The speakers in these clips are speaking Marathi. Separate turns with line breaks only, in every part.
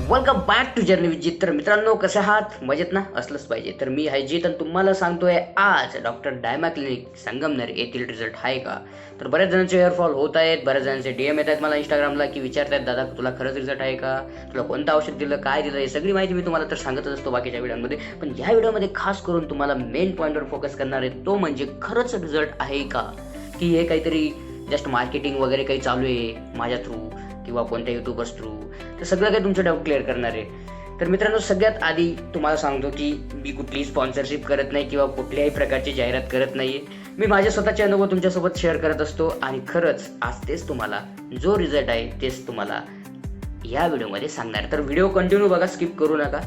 Welcome back to journey Vijit तर मित्रांनो कसे आहात? मजेत ना? असलंच पाहिजे. तर मी आहे जीत आणि तुम्हाला सांगतोय आज डॉक्टर डायमा क्लिनिक संगमनेर येथील रिझल्ट आहे का? तर बऱ्याच जणांचे हेअरफॉल होत आहेत बऱ्याच जणांचे डीएम येत आहेत मला इंस्टाग्रामला की विचारतायत दादा तुला खरंच रिझल्ट आहे का? तुला कोणतं औषध दिलं? काय दिलं? हे सगळी माहिती मी तुम्हाला तर सांगतच असतो बाकीच्या व्हिडिओमध्ये पण या व्हिडिओमध्ये खास करून तुम्हाला मेन पॉईंटवर फोकस करणार आहे तो म्हणजे खरंच रिझल्ट आहे का? की हे काहीतरी जस्ट मार्केटिंग वगैरे काही चालू आहे माझ्या थ्रू किंवा कोणत्या युट्यूबर्स थ्रू तर सगळं काही तुमचं डाऊट क्लिअर करणार आहे. तर मित्रांनो सगळ्यात आधी तुम्हाला सांगतो की मी कुठलीही स्पॉन्सरशिप करत नाही किंवा कुठल्याही प्रकारची जाहिरात करत नाही मी माझे स्वतःचे अनुभव तुमच्यासोबत शेअर करत असतो आणि खरंच आज तेच तुम्हाला जो रिझल्ट आहे तेच तुम्हाला या व्हिडिओमध्ये सांगणार. तर व्हिडिओ कंटिन्यू बघा स्किप करू नका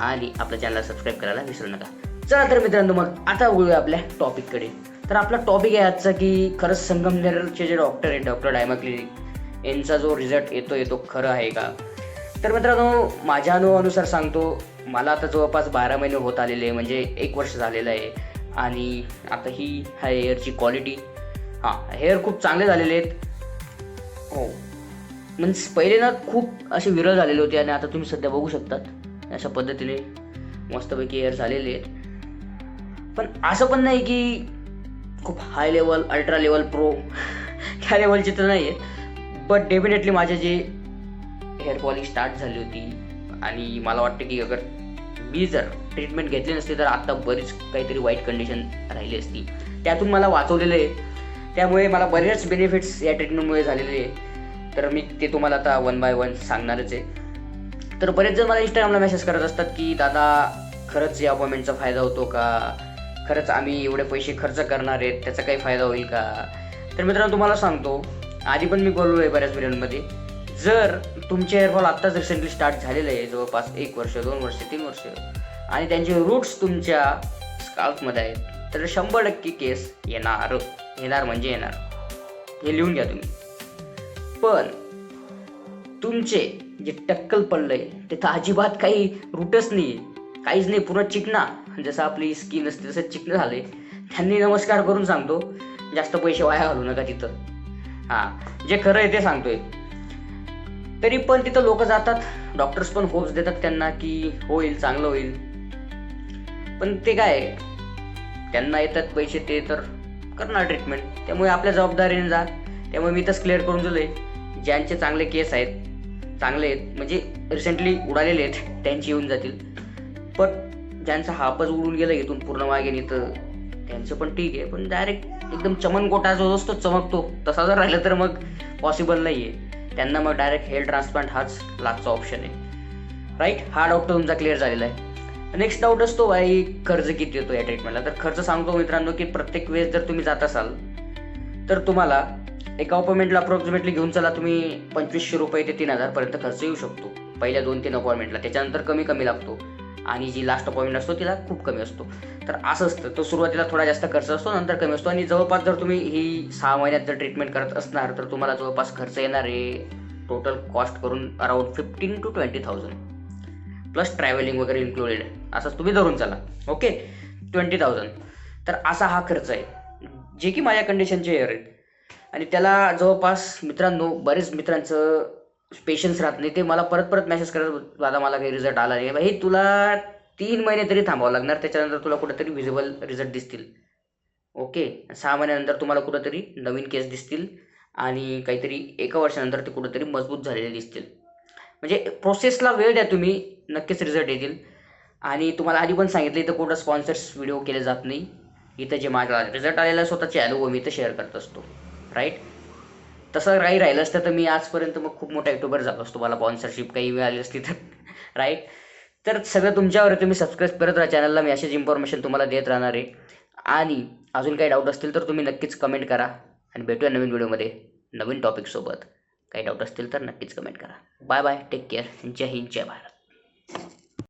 आणि आपल्या चॅनलला सबस्क्राईब करायला विसरू नका. चला तर मित्रांनो मग आता बोलूया आपल्या टॉपिककडे तर आपला टॉपिक आहे आजचा की खरंच संगमनेरचे जे डॉक्टर आहेत डॉक्टर डायमा क्लिनिक यांचा जो रिझल्ट येतो येतो खरं आहे का? तर मित्रांनो माझ्या अनुभवानुसार सांगतो मला आता जवळपास बारा महिने होत आलेले आहे म्हणजे एक वर्ष झालेलं आहे. आणि आता ही ह्या हेअरची क्वालिटी हां हेअर खूप चांगले झालेले आहेत. हो. म्हणजे पहिले ना खूप असे विरळ झालेले होते आणि आता तुम्ही सध्या बघू शकतात अशा पद्धतीने मस्तपैकी हेअर झालेले आहेत. पण असं पण नाही की खूप high level ultra level pro ह्या लेवलचे तर नाही आहेत बट डेफिनेटली माझे जे हेअर पॉलिश स्टार्ट झाली होती आणि मला वाटतं की अगर मी जर ट्रीटमेंट घेतली नसती तर आत्ता बरीच काहीतरी वाईट कंडिशन राहिली असती. त्यातून मला वाचवलेलं आहे. त्यामुळे मला बरेच बेनिफिट्स या ट्रीटमेंटमुळे झालेले आहे. तर मी ते तुम्हाला आता वन बाय वन सांगणारच आहे. तर बरेच जण मला इंस्टाग्रामला मेसेज करत असतात की दादा खरंच या अपॉइंटमेंटचा फायदा होतो का? खरंच आम्ही एवढे पैसे खर्च करणार आहेत त्याचा काही फायदा होईल का? तर मित्रांनो तुम्हाला सांगतो आधी पण मी बोललो आहे बऱ्याच व्हिडिओमध्ये. जर तुमचे हेअरफॉल आत्ताच रिसेंटली स्टार्ट झालेलं आहे जवळपास एक वर्ष दोन वर्ष तीन वर्ष आणि त्यांचे रूट्स तुमच्या स्काल्फमध्ये आहेत तर शंभर टक्के केस येणार. येणार म्हणजे येणार. हे लिहून घ्या तुम्ही. पण तुमचे जे टक्कल पडलंय तिथं अजिबात काही रूटच नाही काहीच नाही पूर्ण चिकना. जसं आपली स्किन असते तसं चिकणं झालंय. त्यांनी नमस्कार करून सांगतो जास्त पैसे वाया घालू नका तिथं. हां जे खरं आहे ते सांगतोय. तरी पण तिथं लोक जातात डॉक्टर्स पण होप्स देतात त्यांना की होईल चांगलं होईल. पण ते काय आहे, त्यांना येतात पैसे ते तर करणार ट्रीटमेंट त्यामुळे आपल्या जबाबदारीने जा. त्यामुळे मी तसं क्लिअर करून दिलंय. ज्यांचे चांगले केस आहेत चांगले आहेत म्हणजे रिसेंटली उडालेले आहेत त्यांचे येऊन जातील. पण ज्यांचा हापच उडून गेला इथून पूर्ण मागे तर त्यांचं पण ठीक आहे पण डायरेक्ट एकदम चमनकोटा जो असतो चमकतो. तसा जर राहिलं तर मग पॉसिबल नाही आहे त्यांना मग डायरेक्ट हेअर ट्रान्सप्लांट हाच लागचा ऑप्शन आहे. राईट हा डॉक्टर तुमचा क्लिअर झालेला आहे. नेक्स्ट डाऊट असतो भाई खर्च किती येतो या ट्रीटमेंटला तर खर्च सांगतो मित्रांनो की प्रत्येक वेळेस जर तुम्ही जात असाल तर तुम्हाला एका अपॉइंटमेंटला अप्रॉक्सिमेटली घेऊन चला तुम्ही पंचवीसशे रुपये ते तीन हजारपर्यंत खर्च येऊ शकतो. पहिल्या दोन तीन अपॉइंटमेंटला त्याच्यानंतर कमी कमी लागतो. आणि जी लास्ट अपॉइंटमेंट असतो तिला खूप कमी असतो. तर असं असतं. तो सुरुवातीला थोडा जास्त खर्च असतो नंतर कमी असतो. आणि जवळपास जर तुम्ही ही सहा महिन्यात जर ट्रीटमेंट करत असणार तर तुम्हाला जवळपास खर्च येणार आहे टोटल कॉस्ट करून around fifteen to twenty thousand plus travelling वगैरे इन्क्लुडेड असं तुम्ही धरून चला. ओके ट्वेंटी थाउजंड तर असा हा खर्च आहे. जे की माझ्या कंडिशनचे एअर आहेत आणि त्याला जवळपास मित्रांनो बरेच मित्रांचं पेशन्स राहत नाही. ते मला परत परत मेसेज करत दादा मला काही रिझल्ट आला नाही. हे तुला तीन महिने तरी थांबावं लागणार. त्याच्यानंतर तुला कुठेतरी व्हिजिबल रिझल्ट दिसतील. ओके सहा महिन्यानंतर तुम्हाला कुठंतरी नवीन केस दिसतील आणि काहीतरी एका वर्षानंतर ते कुठंतरी मजबूत झालेले दिसतील. म्हणजे प्रोसेसला वेळ द्या तुम्ही. नक्कीच रिझल्ट येतील. आणि तुम्हाला आधी पण सांगितलं इथं कुठं स्पॉन्सर्स व्हिडिओ केले जात नाही. इथं जे माझा रिझल्ट आलेला स्वतःचे अनुभव मी इथं शेअर करत असतो. राईट तसं काही राहिलं असतं तर मी आजपर्यंत मग खूप मोठा युट्यूबर झालो असतो. मला स्पॉन्सरशिप काही मिळाली असती तर राईट तर सगळं तुमच्यावर तुम्ही सबस्क्राईब करत राहा चॅनलला मी अशीच इन्फॉर्मेशन तुम्हाला देत राहणार आहे. आणि अजून काही डाऊट असतील तर तुम्ही नक्कीच कमेंट करा. आणि भेटूया नवीन व्हिडिओमध्ये नवीन टॉपिकसोबत काही डाऊट असतील तर नक्कीच कमेंट करा. बाय बाय टेक केअर जय हिंद जय भारत.